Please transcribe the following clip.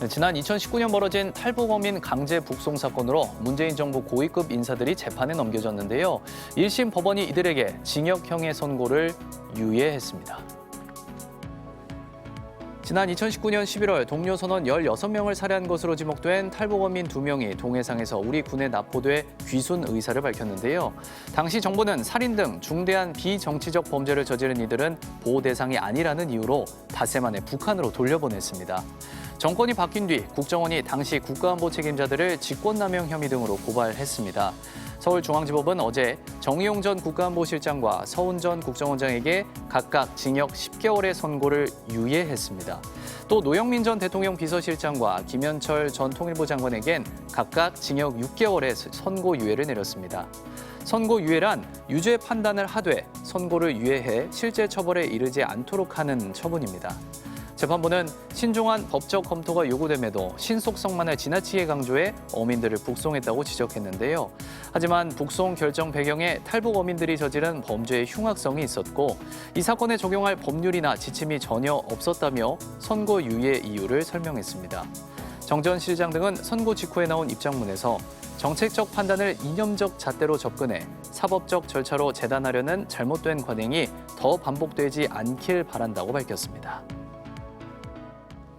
네, 지난 2019년 벌어진 탈북어민 강제 북송 사건으로 문재인 정부 고위급 인사들이 재판에 넘겨졌는데요. 1심 법원이 이들에게 징역형의 선고를 유예했습니다. 지난 2019년 11월 동료 선원 16명을 살해한 것으로 지목된 탈북어민 2명이 동해상에서 우리 군에 납포돼 귀순 의사를 밝혔는데요. 당시 정부는 살인 등 중대한 비정치적 범죄를 저지른 이들은 보호 대상이 아니라는 이유로 닷새 만에 북한으로 돌려보냈습니다. 정권이 바뀐 뒤 국정원이 당시 국가안보 책임자들을 직권남용 혐의 등으로 고발했습니다. 서울중앙지법은 어제 정의용 전 국가안보실장과 서훈 전 국정원장에게 각각 징역 10개월의 선고를 유예했습니다. 또 노영민 전 대통령 비서실장과 김현철 전 통일부 장관에겐 각각 징역 6개월의 선고 유예를 내렸습니다. 선고 유예란 유죄 판단을 하되 선고를 유예해 실제 처벌에 이르지 않도록 하는 처분입니다. 재판부는 신중한 법적 검토가 요구됨에도 신속성만을 지나치게 강조해 어민들을 북송했다고 지적했는데요. 하지만 북송 결정 배경에 탈북 어민들이 저지른 범죄의 흉악성이 있었고 이 사건에 적용할 법률이나 지침이 전혀 없었다며 선고 유예 이유를 설명했습니다. 정전 실장 등은 선고 직후에 나온 입장문에서 정책적 판단을 이념적 잣대로 접근해 사법적 절차로 재단하려는 잘못된 관행이 더 반복되지 않길 바란다고 밝혔습니다.